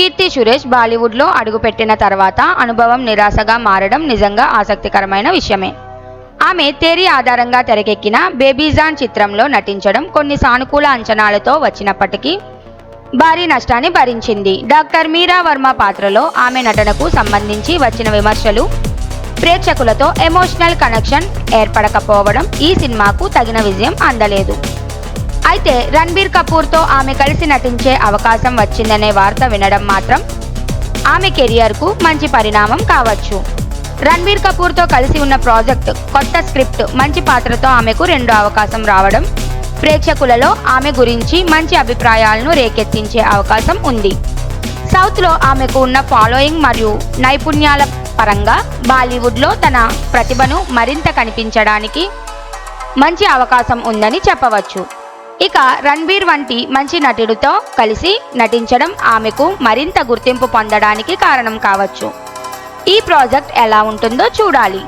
కీర్తి సురేష్ బాలీవుడ్లో అడుగుపెట్టిన తర్వాత అనుభవం నిరాశగా మారడం నిజంగా ఆసక్తికరమైన విషయమే. ఆమె తేరీ ఆధారంగా తెరకెక్కిన బేబీజాన్ చిత్రంలో నటించడం కొన్ని సానుకూల అంచనాలతో వచ్చినప్పటికీ భారీ నష్టాన్ని భరించింది. డాక్టర్ మీరా వర్మ పాత్రలో ఆమె నటనకు సంబంధించి వచ్చిన విమర్శలు ప్రేక్షకులతో ఎమోషనల్ కనెక్షన్ ఏర్పడకపోవడం ఈ సినిమాకు తగిన విజయం అందలేదు. అయితే రణబీర్ కపూర్తో ఆమె కలిసి నటించే అవకాశం వచ్చిందనే వార్త వినడం మాత్రం ఆమె కెరియర్కు మంచి పరిణామం కావచ్చు. రణబీర్ కపూర్తో కలిసి ఉన్న ప్రాజెక్ట్ కొత్త స్క్రిప్ట్ మంచి పాత్రతో ఆమెకు రెండో అవకాశం రావడం ప్రేక్షకులలో ఆమె గురించి మంచి అభిప్రాయాలను రేకెత్తించే అవకాశం ఉంది. సౌత్లో ఆమెకు ఉన్న ఫాలోయింగ్ మరియు నైపుణ్యాల పరంగా బాలీవుడ్లో తన ప్రతిభను మరింత కనిపించడానికి మంచి అవకాశం ఉందని చెప్పవచ్చు. ఇక రణ్బీర్ వంటి మంచి నటుడితో కలిసి నటించడం ఆమెకు మరింత గుర్తింపు పొందడానికి కారణం కావచ్చు. ఈ ప్రాజెక్ట్ ఎలా ఉంటుందో చూడాలి.